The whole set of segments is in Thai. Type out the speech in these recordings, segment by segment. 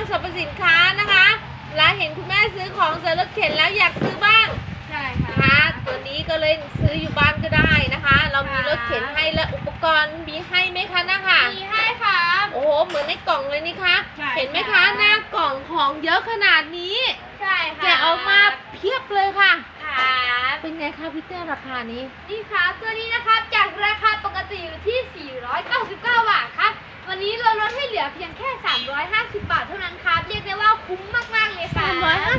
างสรรพสินค้านะคะแล้วเห็นคุณแม่ซื้อของเสร็จรถเข็นแล้วอยากซื้อบ้างใช่นะค่ะ คะตัวนี้ก็เลยซื้ออยู่บ้านก็ได้นะคะ เรามีค่ะรถเข็นให้และอุปกรณ์มีให้ไหมคะนะคะ มีให้ครับ โอ้โห เหมือนในกล่องเลยนี่คะ ใช่เห็นไหมค่ะคะหน้ากล่องของเยอะขนาดนี้ ใช่ค่ะแกะออกมาเพียบเลยค่ะ ครับเป็นไงคะพี่เต้ราคานี้ นี่ครับตัวนี้นะครับจากราคาปกติอยู่ที่ 499บาทครับ วันนี้เราลดให้ เหลือเพียงแค่ 350 บาทเท่านั้นครับเรียกได้ว่าคุ้มมากๆเลยค่ะ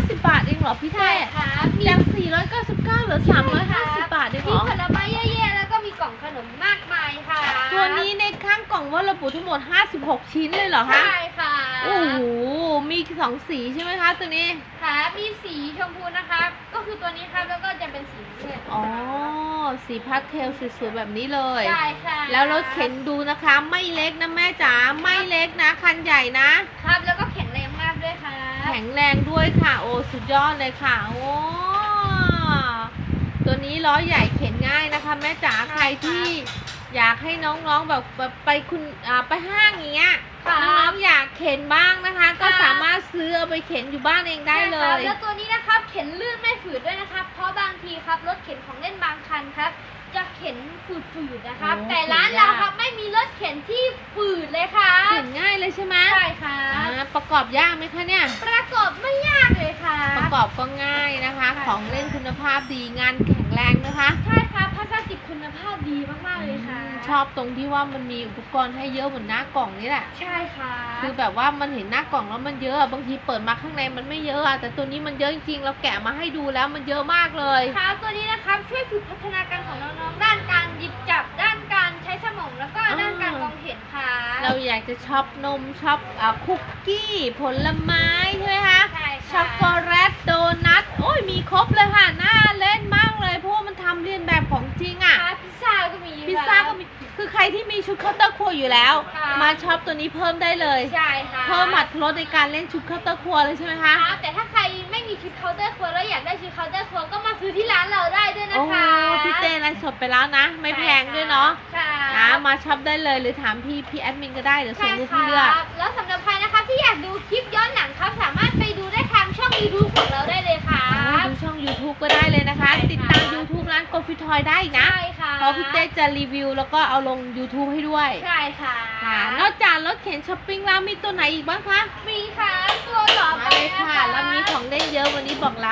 350 บาทเองเหรอพี่ใช่เต้ครับมีจาก499เหรือ350 บาทเองเหรมีอผลไม้เยอะแยะแล้วก็มีกล่องขนมมากมายค่ะตัวนี้ในข้างกล่องว่าระบุทั้งหมด 56 ชิ้นเลยเหรอคะ ใช่ค่ะโอ้โห มีสองสีใช่ไหมคะ ตัวนี้ ค่ะมีสีชมพูนะครับก็คือตัวนี้ครับแล้วก็จะเป็นสีเงินอ๋อ สีพาสเทลสวยๆแบบนี้เลย ใช่ค่ะแล้วรถเข็นดูนะคะ ไม่เล็กนะแม่จ๋า ไม่เล็กนะ คันใหญ่นะ ครับแล้วก็แข็งแรงมากด้วยค่ะแข็งแรงด้วยค่ะ โอ้สุดยอดเลยค่ะ โอ้ตัวนี้ล้อใหญ่เข็นง่ายนะคะ แม่จ๋าใครที่อยากให้น้องๆแบบแบบไปคุณอ่าไปห้างอย่างเงี้ยค่ะน้องๆอยากเข็นบ้างนะคะ ก็ค่ะสามารถซื้อเอาไปเข็นอยู่บ้านเองได้เลใช่ครับยแล้วตัวนี้นะครับเข็นลื่นไม่ฝืดด้วยนะครับ เพราะบางทีครับรถเข็นของเล่นบางคันครับ จะเข็น ฝืดๆนะครับ โอ้แต่ร้านเข็นยากเราครับไม่มีรถเข็นที่ฝืดเลยค่ะเข็นง่ายเลยใช่ไหมใช่ค่ะ อ่าประกอบยากไหมคะเนี่ย ประกอบไม่ยากเลยค่ะ ประกอบก็ง่ายนะคะค่ะของเล่นคุณภาพดีงานแข็งแรงนะคะใช่ค่ะพลาสติกคุณภาพดีมากๆเลยค่ะชอบตรงที่ว่ามันมีอุปกรณ์ให้เยอะเหมือนหน้ากล่องนี่แหละ ใช่ค่ะคือแบบว่ามันเห็นหน้ากล่องแล้วมันเยอะอะบางทีเปิดมาข้างในมันไม่เยอะอะแต่ตัวนี้มันเยอะจริงๆเราแกะมาให้ดูแล้วมันเยอะมากเลย ครับตัวนี้นะครับช่วยฝึกพัฒนาการ เราอยากจะช็อปนมช็อปอ่าคุกกี้ ผลไม้ใช่ไหมคะใช่ค่ะช็อกโกแลตโดนัทโอ้ยมีครบเลยค่ะน่าเล่นมากเลยเพราะว่ามันทำเรียนแบบของจริงอะค่ะพิซซ่าก็มีพิซซ่าก็มีคือใครที่มีชุดเคาน์เตอร์ครัวอยู่แล้วค่ะมาช็อปตัวนี้เพิ่มได้เลย ใช่ค่ะเพิ่มหมัดรถในการเล่นชุดเคาน์เตอร์ครัวเลยใช่ไหมคะครับแต่ถ้าใครไม่มีชุดเคาน์เตอร์ครัวแล้วอยากได้ชุดเคาน์เตอร์ครัวก็มาซื้อที่ร้านเราได้ด้วยนะโอ้คะพี่เต้ไลฟ์สดไปแล้วนะ ไม่แพงด้วยเนาะค่ะนะ มาช็อปได้เลยหรือถามพี่พี่แอดมินก็ได้เดี๋ยวส่ใช่งรูปคให้เลือกรับแล้วสำหรับใครนะคะที่อยากดูคลิปย้อนหลังครับสามารถไปดูได้ทางช่อง YouTube ของเราได้เลยค่ะดูช่อง YouTube ก็ได้เลยนะคะใช่ค่ะติดตาม YouTube ร้านโกฟิทอยได้อีกนะ ใช่ค่ะเพราะพี่เต้จะรีวิวแล้วก็เอาลง YouTube ให้ด้วย ใช่ค่ะค่ะนอกจากรถเข็นช้อปปิ้งแล้วมีตัวไหนอีกบ้างคะ มีค่ะ ตัวต่อมาไปเลยนค่ะ แล้วมีของเล่นเยอะวันนี้บอกแล้ว